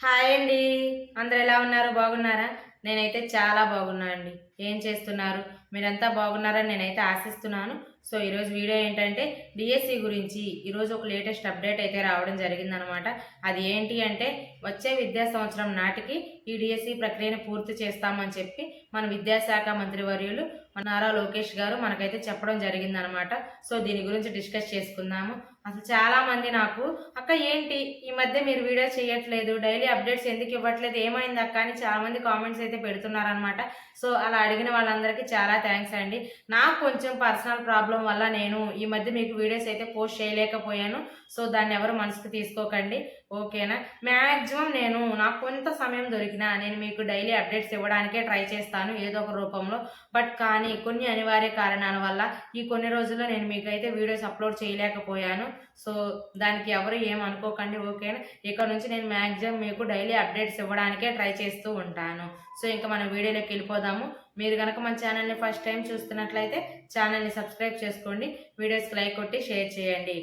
Hi అండి. అందరు ఎలా ఉన్నారు? బాగున్నారా? నేనైతే చాలా బాగున్నా అండి. ఏం చేస్తున్నారు? మీరంతా బాగున్నారని నేనైతే ఆశిస్తున్నాను. సో ఈరోజు వీడియో ఏంటంటే డిఎస్సి గురించి ఈరోజు ఒక లేటెస్ట్ అప్డేట్ అయితే రావడం జరిగిందనమాట. అది ఏంటి అంటే వచ్చే విద్యా సంవత్సరం నాటికి ఈ డిఎస్సి ప్రక్రియను పూర్తి చేస్తామని చెప్పి మన విద్యాశాఖ మంత్రివర్యులు నారా లోకేష్ గారు మనకైతే చెప్పడం జరిగిందనమాట. సో దీని గురించి డిస్కస్ చేసుకుందాము. అసలు చాలామంది నాకు అక్క ఏంటి? ఈ మధ్య మీరు వీడియో చేయట్లేదు డైలీ అప్డేట్స్ ఎందుకు ఇవ్వట్లేదు? ఏమైంది అక్క? అని చాలామంది కామెంట్స్ అయితే పెడుతున్నారనమాట సో అలా అడిగిన వాళ్ళందరికీ చాలా థ్యాంక్స్ అండి. నాకు కొంచెం పర్సనల్ ప్రాబ్లం వల్ల నేను ఈ మధ్య మీకు వీడియోస్ అయితే పోస్ట్ చేయలేకపోయాను. సో దాన్ని ఎవరు మనసుకు తీసుకోకండి. ఓకేనా? మ్యాక్సిమం నేను నాకు కొంత సమయం దొరికినా నేను మీకు డైలీ అప్డేట్స్ ఇవ్వడానికే ట్రై చేస్తాను ఏదో ఒక రూపంలో. బట్ కానీ కొన్ని అనివార్య కారణాల వల్ల ఈ కొన్ని రోజుల్లో నేను మీకు అయితే వీడియోస్ అప్లోడ్ చేయలేకపోయాను. సో దానికి ఎవరు ఏం అనుకోకండి ఓకేనా ఇక నుంచి నేను మ్యాక్సిమం మీకు డైలీ అప్డేట్స్ ఇవ్వడానికే ట్రై చేస్తూ ఉంటాను. సో ఇంకా మనం వీడియోలోకి వెళ్ళిపోదాము. మీరు కనుక మన ఛానల్ని ఫస్ట్ టైం చూస్తున్నట్లయితే ఛానల్ని సబ్స్క్రైబ్ చేసుకోండి వీడియోస్కి లైక్ కొట్టి షేర్ చేయండి.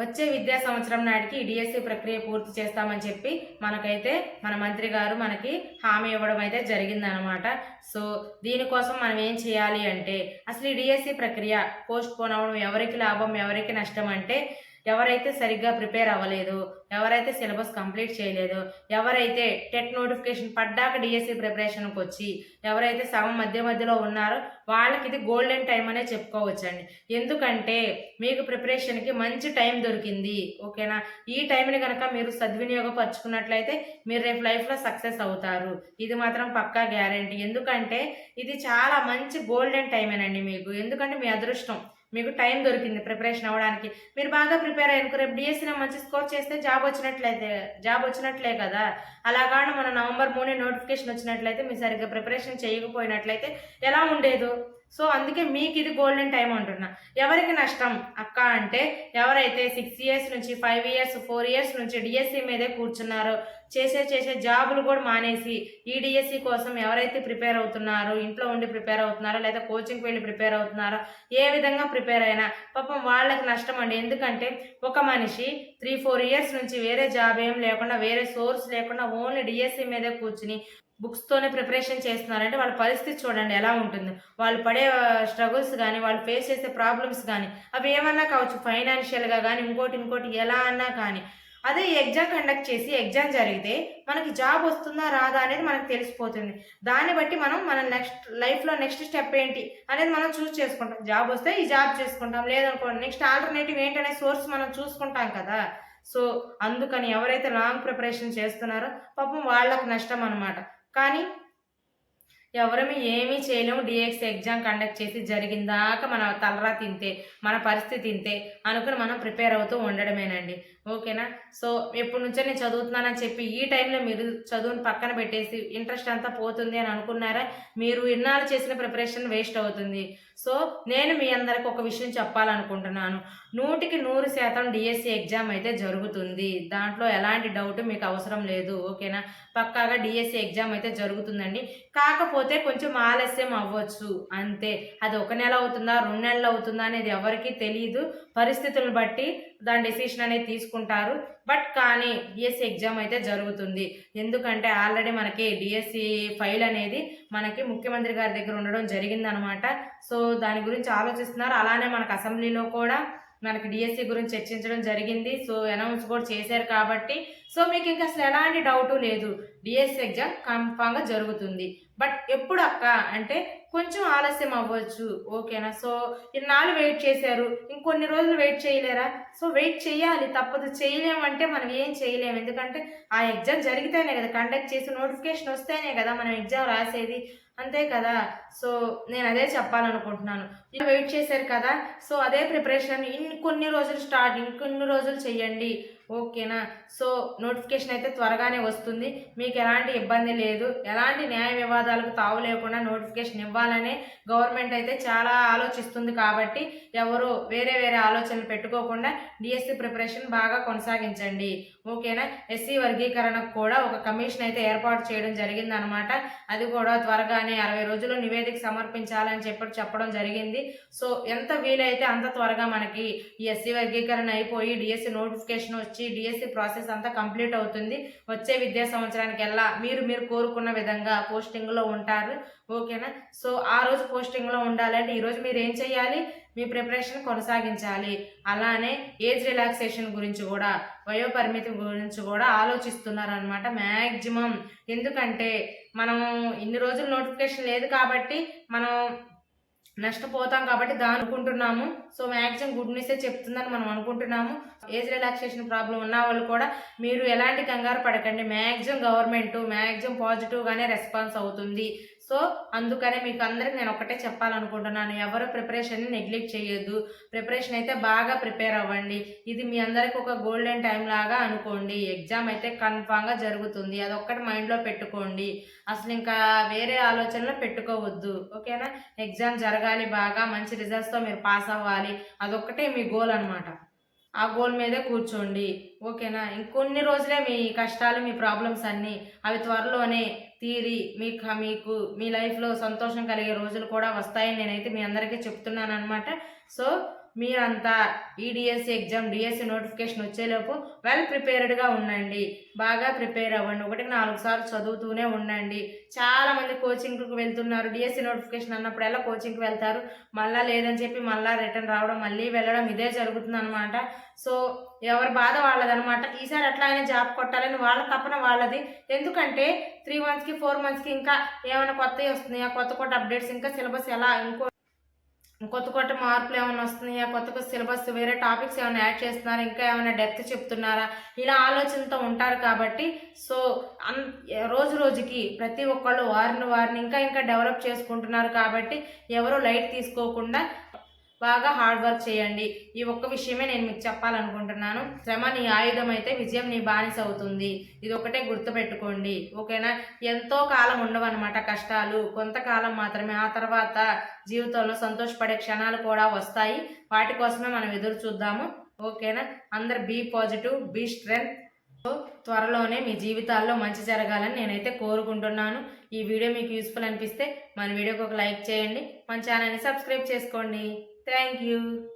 వచ్చే విద్యా సంవత్సరం నాటికి డిఎస్సి ప్రక్రియ పూర్తి చేస్తామని చెప్పి మనకైతే మన మంత్రి గారు మనకి హామీ ఇవ్వడం అయితే జరిగిందనమాట. సో దీనికోసం మనం ఏం చేయాలి అంటే అసలు ఈ డిఎస్సి ప్రక్రియ పోస్ట్ పోన్ అవ్వడం ఎవరికి లాభం ఎవరికి నష్టం అంటే ఎవరైతే సరిగ్గా ప్రిపేర్ అవ్వలేదు ఎవరైతే సిలబస్ కంప్లీట్ చేయలేదు ఎవరైతే టెట్ నోటిఫికేషన్ పడ్డాక డిఎస్సి ప్రిపరేషన్కి వచ్చి ఎవరైతే సగం మధ్య మధ్యలో ఉన్నారో వాళ్ళకి ఇది గోల్డెన్ టైం అనే చెప్పుకోవచ్చండి. ఎందుకంటే మీకు ప్రిపరేషన్కి మంచి టైం దొరికింది ఓకేనా? ఈ టైంని కనుక మీరు సద్వినియోగపరచుకున్నట్లయితే మీరు రేపు లైఫ్లో సక్సెస్ అవుతారు. ఇది మాత్రం పక్కా గ్యారంటీ. ఎందుకంటే ఇది చాలా మంచి గోల్డెన్ టైమేనండి మీకు. ఎందుకంటే మీ అదృష్టం. మీకు టైం దొరికింది ప్రిపరేషన్ అవ్వడానికి. మీరు బాగా ప్రిపేర్ అయ్యారు రేపు డిఎస్సీలో మంచి స్కోర్ చేస్తే జాబ్ వచ్చినట్లయితే జాబ్ వచ్చినట్లే కదా? అలా కాకుండా మన నవంబర్ మూడు నోటిఫికేషన్ వచ్చినట్లయితే మీరు సరిగ్గా ప్రిపరేషన్ చేయకపోయినట్లయితే ఎలా ఉండేదో? సో అందుకే మీకు ఇది గోల్డెన్ టైం అంటున్నా. ఎవరికి నష్టం? అక్క అంటే ఎవరైతే సిక్స్ ఇయర్స్ నుంచి ఫైవ్ ఇయర్స్ ఫోర్ ఇయర్స్ నుంచి డిఎస్సి మీదే కూర్చున్నారో చేసే చేసే జాబులు కూడా మానేసి ఈ డిఎస్సి కోసం ఎవరైతే ప్రిపేర్ అవుతున్నారో ఇంట్లో ఉండి ప్రిపేర్ అవుతున్నారో లేదా కోచింగ్కి వెళ్ళి ప్రిపేర్ అవుతున్నారో ఏ విధంగా ప్రిపేర్ అయినా పాపం వాళ్ళకి నష్టం అండి. ఎందుకంటే ఒక మనిషి త్రీ ఫోర్ ఇయర్స్ నుంచి వేరే జాబ్ ఏం లేకుండా వేరే సోర్స్ లేకుండా ఓన్లీ డిఎస్సి మీదే కూర్చుని బుక్స్తోనే ప్రిపరేషన్ చేస్తున్నారంటే వాళ్ళ పరిస్థితి చూడండి ఎలా ఉంటుంది. వాళ్ళు పడే స్ట్రగుల్స్ కానీ వాళ్ళు ఫేస్ చేసే ప్రాబ్లమ్స్ కానీ అవి ఏమన్నా కావచ్చు ఫైనాన్షియల్గా కానీ ఇంకోటి ఇంకోటి ఎలా అన్నా కానీ. అదే ఎగ్జామ్ కండక్ట్ చేసి ఎగ్జామ్ జరిగితే మనకి జాబ్ వస్తుందా రాదా అనేది మనకు తెలిసిపోతుంది. దాన్ని బట్టి మనం మన నెక్స్ట్ లైఫ్లో నెక్స్ట్ స్టెప్ ఏంటి అనేది మనం చూస్ చేసుకుంటాం. జాబ్ వస్తే ఈ జాబ్ చేసుకుంటాం. లేదనుకోండి నెక్స్ట్ ఆల్టర్నేటివ్ ఏంటనే సోర్స్ మనం చూసుకుంటాం కదా. సో అందుకని ఎవరైతే లాంగ్ ప్రిపరేషన్ చేస్తున్నారో పాపం వాళ్ళకు నష్టం అనమాట కానీ ఎవరమి ఏమీ చేయలేము. డిఎక్స్ ఎగ్జామ్ కండక్ట్ చేసి జరిగిందాక మన తలరా తింటే మన పరిస్థితి తింటే అనుకుని మనం ప్రిపేర్ అవుతూ ఉండడమేనండి. ఓకేనా? సో ఎప్పటి నుంచో నేను చదువుతున్నానని చెప్పి ఈ టైంలో మీరు చదువుని పక్కన పెట్టేసి ఇంట్రెస్ట్ అంతా పోతుంది అని అనుకున్నారా? మీరు ఇన్నాళ్ళు చేసిన ప్రిపరేషన్ వేస్ట్ అవుతుంది. సో నేను మీ అందరికి ఒక విషయం చెప్పాలనుకుంటున్నాను. నూటికి నూరు శాతం డిఎస్సి ఎగ్జామ్ అయితే జరుగుతుంది. దాంట్లో ఎలాంటి డౌట్ మీకు అవసరం లేదు ఓకేనా? పక్కాగా డిఎస్సి ఎగ్జామ్ అయితే జరుగుతుందండి. కాకపోతే కొంచెం ఆలస్యం అవ్వచ్చు అంతే. అది ఒక నెల అవుతుందా రెండు నెలలు అవుతుందా అనేది ఎవరికీ తెలియదు పరిస్థితులను బట్టి దాని డెసిషన్ అనేది తీసుకుంటారు. బట్ కానీ డిఎస్సి ఎగ్జామ్ అయితే జరుగుతుంది. ఎందుకంటే ఆల్రెడీ మనకి డిఎస్సి ఫైల్ అనేది మనకి ముఖ్యమంత్రి గారి దగ్గర ఉండడం జరిగిందనమాట. సో దాని గురించి ఆలోచిస్తున్నారు. అలానే మనకు అసెంబ్లీలో కూడా మనకి డిఎస్సి గురించి చర్చించడం జరిగింది. సో అనౌన్స్ కూడా చేశారు కాబట్టి సో మీకు ఇంకా అసలు ఎలాంటి డౌట్ లేదు. డిఎస్సి ఎగ్జామ్ కన్ఫామ్గా జరుగుతుంది. బట్ ఎప్పుడు అక్క అంటే కొంచెం ఆలస్యం అవ్వచ్చు. ఓకేనా? సో ఇన్నాళ్ళు వెయిట్ చేశారు. ఇంకొన్ని రోజులు వెయిట్ చేయలేరా? సో వెయిట్ చేయాలి. తప్పదు. చేయలేమంటే మనం ఏం చేయలేము. ఎందుకంటే ఆ ఎగ్జామ్ జరిగితేనే కదా కండక్ట్ చేసి నోటిఫికేషన్ వస్తేనే కదా మనం ఎగ్జామ్ రాసేది. అంతే కదా. సో నేను అదే చెప్పాలనుకుంటున్నాను. వెయిట్ చేశారు కదా? సో అదే ప్రిపరేషన్ ఇన్ని కొన్ని రోజులు స్టార్ట్ ఇంకొన్ని రోజులు చేయండి ఓకేనా? సో నోటిఫికేషన్ అయితే త్వరగానే వస్తుంది. మీకు ఎలాంటి ఇబ్బంది లేదు. ఎలాంటి న్యాయ వివాదాలకు తావు లేకుండా నోటిఫికేషన్ ఇవ్వాలనే గవర్నమెంట్ అయితే చాలా ఆలోచిస్తుంది కాబట్టి ఎవరు వేరే వేరే ఆలోచనలు పెట్టుకోకుండా డిఎస్సి ప్రిపరేషన్ బాగా కొనసాగించండి. ఓకేనా? ఎస్సీ వర్గీకరణకు కూడా ఒక కమిషన్ అయితే ఏర్పాటు చేయడం జరిగిందనమాట. అది కూడా త్వరగానే అరవై రోజుల్లో నివేదిక సమర్పించాలని చెప్పి చెప్పడం జరిగింది. సో ఎంత వీలైతే అంత త్వరగా మనకి ఈ ఎస్సీ వర్గీకరణ అయిపోయి డిఎస్సి నోటిఫికేషన్ వచ్చి డిఎస్సి ప్రాసెస్ అంతా కంప్లీట్ అవుతుంది. వచ్చే విద్యా సంవత్సరానికి ఎలా మీరు మీరు కోరుకున్న విధంగా పోస్టింగ్లో ఉంటారు. ఓకేనా? సో ఆ రోజు పోస్టింగ్లో ఉండాలంటే ఈరోజు మీరు ఏం చేయాలి మీ ప్రిపరేషన్ కొనసాగించాలి. అలానే ఏజ్ రిలాక్సేషన్ గురించి కూడా వయోపరిమితి గురించి కూడా ఆలోచిస్తున్నారనమాట మ్యాక్సిమం ఎందుకంటే మనం ఇన్ని రోజులు నోటిఫికేషన్ లేదు కాబట్టి మనం నష్టపోతాం కాబట్టి దాని అనుకుంటున్నాము. సో మ్యాక్సిమం గుడ్ న్యూసే చెప్తుందని మనం అనుకుంటున్నాము. ఏజ్ రిలాక్సేషన్ ప్రాబ్లం ఉన్న వాళ్ళు కూడా మీరు ఎలాంటి కంగారు పడకండి. మ్యాక్సిమం గవర్నమెంట్ మ్యాక్సిమం పాజిటివ్గానే రెస్పాన్స్ అవుతుంది. సో అందుకనే మీకు అందరికి నేను ఒకటే చెప్పాలనుకుంటున్నాను. ఎవరు ప్రిపరేషన్ని నెగ్లెక్ట్ చేయొద్దు. ప్రిపరేషన్ అయితే బాగా ప్రిపేర్ అవ్వండి. ఇది మీ అందరికి ఒక గోల్డెన్ టైం లాగా అనుకోండి. ఎగ్జామ్ అయితే కన్ఫామ్గా జరుగుతుంది. అదొక్కటి మైండ్లో పెట్టుకోండి. అసలు ఇంకా వేరే ఆలోచనలో పెట్టుకోవద్దు. ఓకేనా? ఎగ్జామ్ జరగాలి బాగా. మంచి రిజల్ట్స్తో మీరు పాస్ అవ్వాలి. అదొక్కటే మీ గోల్ అనమాట ఆ గోల్ మీదే కూర్చోండి. ఓకేనా? ఇంకొన్ని రోజులే మీ కష్టాలు మీ ప్రాబ్లమ్స్ అన్నీ అవి త్వరలోనే తీరి మీకు మీకు మీ లైఫ్లో సంతోషం కలిగే రోజులు కూడా వస్తాయని నేనైతే మీ అందరికీ చెప్తున్నాను అనమాట సో మీరంతా ఈడిఎస్సి ఎగ్జామ్ డిఎస్సి నోటిఫికేషన్ వచ్చేలోపు వెల్ ప్రిపేర్డ్గా ఉండండి. బాగా ప్రిపేర్ అవ్వండి. ఒకటికి నాలుగు సార్లు చదువుతూనే ఉండండి. చాలామంది కోచింగ్కి వెళ్తున్నారు. డిఎస్సి నోటిఫికేషన్ అన్నప్పుడు ఎలా కోచింగ్కి వెళ్తారు? మళ్ళీ లేదని చెప్పి మళ్ళీ రిటర్న్ రావడం మళ్ళీ వెళ్ళడం ఇదే జరుగుతుంది అనమాట సో ఎవరి బాధ వాళ్ళదనమాట ఈసారి ఎట్లా అయినా జాబ్ కొట్టాలని వాళ్ళ తప్పన వాళ్ళది. ఎందుకంటే త్రీ మంత్స్కి ఫోర్ మంత్స్కి ఇంకా ఏమైనా కొత్తవి వస్తున్నాయా? కొత్త కొత్త అప్డేట్స్ ఇంకా సిలబస్ ఎలా ఇంకో కొత్త కొత్త మార్పులు ఏమైనా వస్తున్నాయా? కొత్త కొత్త సిలబస్ వేరే టాపిక్స్ ఏమైనా యాడ్ చేస్తున్నారా? ఇంకా ఏమైనా డెప్త్ చెప్తున్నారా? ఇలా ఆలోచనతో ఉంటారు కాబట్టి సో అన్ రోజు రోజుకి ప్రతి ఒక్కళ్ళు వారిని వారిని ఇంకా ఇంకా డెవలప్ చేసుకుంటున్నారు కాబట్టి ఎవరు లైట్ తీసుకోకుండా బాగా హార్డ్ వర్క్ చేయండి. ఈ ఒక్క విషయమే నేను మీకు చెప్పాలనుకుంటున్నాను. శ్రమ నీ ఆయుధం అయితే విజయం నీ బానిస అవుతుంది. ఇది ఒకటే గుర్తుపెట్టుకోండి. ఓకేనా? ఎంతో కాలం ఉండవన్నమాట కష్టాలు. కొంతకాలం మాత్రమే. ఆ తర్వాత జీవితంలో సంతోషపడే క్షణాలు కూడా వస్తాయి. వాటి కోసమే మనం ఎదురు చూద్దాము. ఓకేనా? అందరు బీ పాజిటివ్ బీ స్ట్రెంత్ త్వరలోనే మీ జీవితాల్లో మంచి జరగాలని నేనైతే కోరుకుంటున్నాను. ఈ వీడియో మీకు యూస్ఫుల్ అనిపిస్తే మన వీడియోకి ఒక లైక్ చేయండి. మన ఛానల్ని సబ్స్క్రైబ్ చేసుకోండి. Thank you.